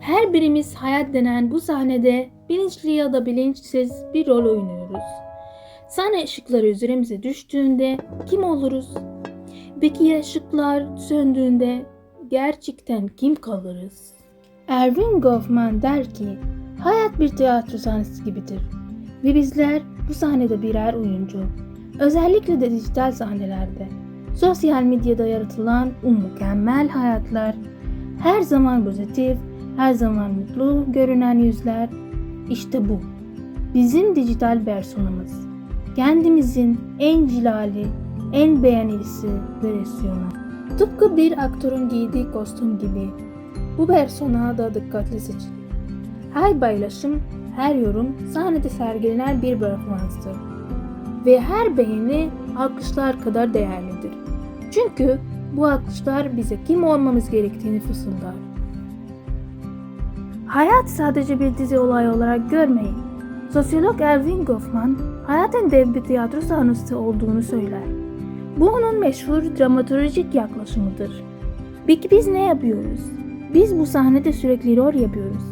Her birimiz hayat denen bu sahnede bilinçli ya da bilinçsiz bir rol oynuyoruz. Sahne ışıkları üzerimize düştüğünde kim oluruz? Peki ya ışıklar söndüğünde gerçekten kim kalırız? Erwin Goffman der ki, hayat bir tiyatro sahnesi gibidir. Ve bizler bu sahnede birer oyuncu. Özellikle de dijital sahnelerde. Sosyal medyada yaratılan o mükemmel hayatlar, her zaman pozitif, her zaman mutlu görünen yüzler, işte bu. Bizim dijital personamız. Kendimizin en cilali, en beğenilisi versiyonu. Tıpkı bir aktörün giydiği kostüm gibi. Bu persona da dikkatli seçilir. Her paylaşım, her yorum sahnede sergilenen bir performanstır. Ve her beğeni alkışlar kadar değerlidir. Çünkü bu alkışlar bize kim olmamız gerektiğini fısıldar. Hayat sadece bir dizi olay olarak görmeyin. Sosyolog Erwin Goffman, hayatın dev bir tiyatro sahnesi olduğunu söyler. Bu onun meşhur dramaturjik yaklaşımıdır. Peki biz ne yapıyoruz? Biz bu sahnede sürekli rol yapıyoruz.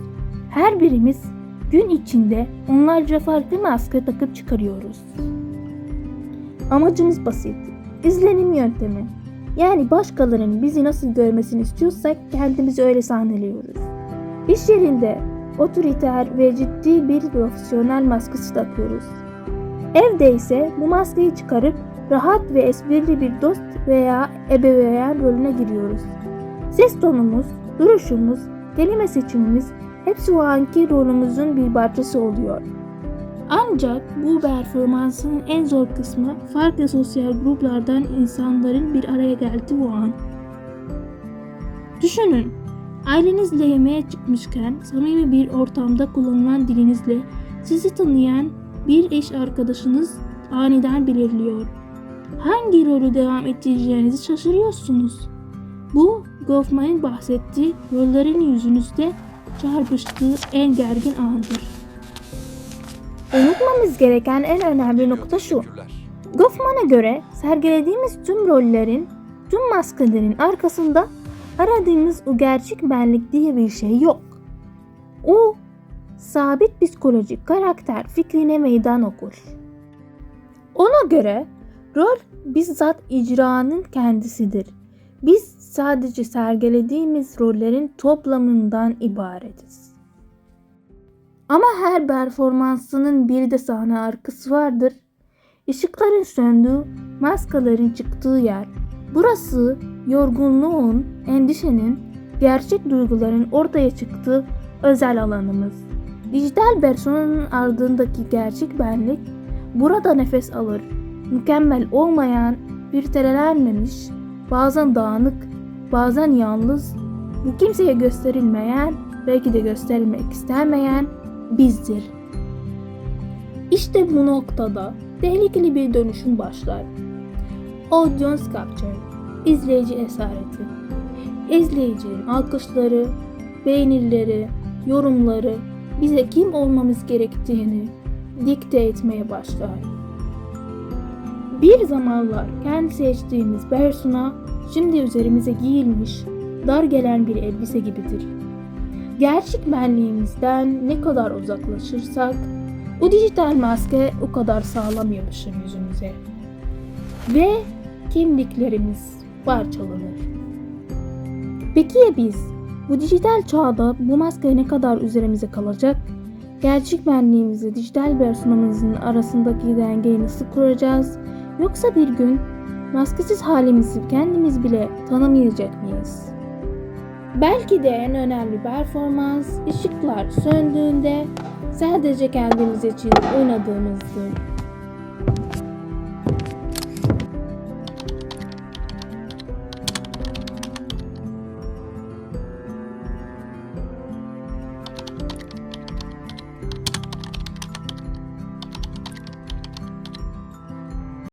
Her birimiz gün içinde onlarca farklı maske takıp çıkarıyoruz. Amacımız basit. İzlenim yöntemi. Yani başkalarının bizi nasıl görmesini istiyorsak kendimizi öyle sahneliyoruz. İş yerinde otoriter ve ciddi bir profesyonel maskesi takıyoruz. Evde ise bu maskeyi çıkarıp rahat ve esprili bir dost veya ebeveyn rolüne giriyoruz. Ses tonumuz, duruşumuz, kelime seçimimiz hepsi o anki rolümüzün bir parçası oluyor. Ancak bu performansın en zor kısmı farklı sosyal gruplardan insanların bir araya geldiği o an. Düşünün, ailenizle yemeğe çıkmışken samimi bir ortamda kullanılan dilinizle sizi tanıyan bir eş arkadaşınız aniden belirliyor. Hangi rolü devam ettireceğinizi şaşırıyorsunuz. Bu Goffman'ın bahsettiği rollerin yüzünüzde çarpıştığı en gergin andır. Unutmamız gereken en önemli nokta şu. Goffman'a göre sergilediğimiz tüm rollerin, tüm maskelerin arkasında aradığımız o gerçek benlik diye bir şey yok. O sabit psikolojik karakter fikrine meydan okur. Ona göre rol bizzat icranın kendisidir. Biz sadece sergilediğimiz rollerin toplamından ibaretiz. Ama her performansının bir de sahne arkası vardır. Işıkların söndüğü, maskaların çıktığı yer. Burası yorgunluğun, endişenin, gerçek duyguların ortaya çıktığı özel alanımız. Dijital personanın ardındaki gerçek benlik burada nefes alır. Mükemmel olmayan, filtrelenmemiş, bazen dağınık, bazen yalnız, bu kimseye gösterilmeyen, belki de gösterilmek istenmeyen bizdir. İşte bu noktada tehlikeli bir dönüşüm başlar. Audience capture, izleyici esareti. İzleyicinin alkışları, beğenileri, yorumları bize kim olmamız gerektiğini dikte etmeye başlar. Bir zamanlar kendi seçtiğimiz persona şimdi üzerimize giyilmiş, dar gelen bir elbise gibidir. Gerçek benliğimizden ne kadar uzaklaşırsak bu dijital maske o kadar sağlam yapışır yüzümüze. Ve kimliklerimiz parçalanır. Peki ya biz? Bu dijital çağda bu maske ne kadar üzerimize kalacak? Gerçek benliğimizi dijital personamızın arasındaki dengeyi nasıl kuracağız? Yoksa bir gün maskesiz halimizi kendimiz bile tanımayacak mıyız? Belki de en önemli performans ışıklar söndüğünde sadece kendimiz için oynadığımızdır.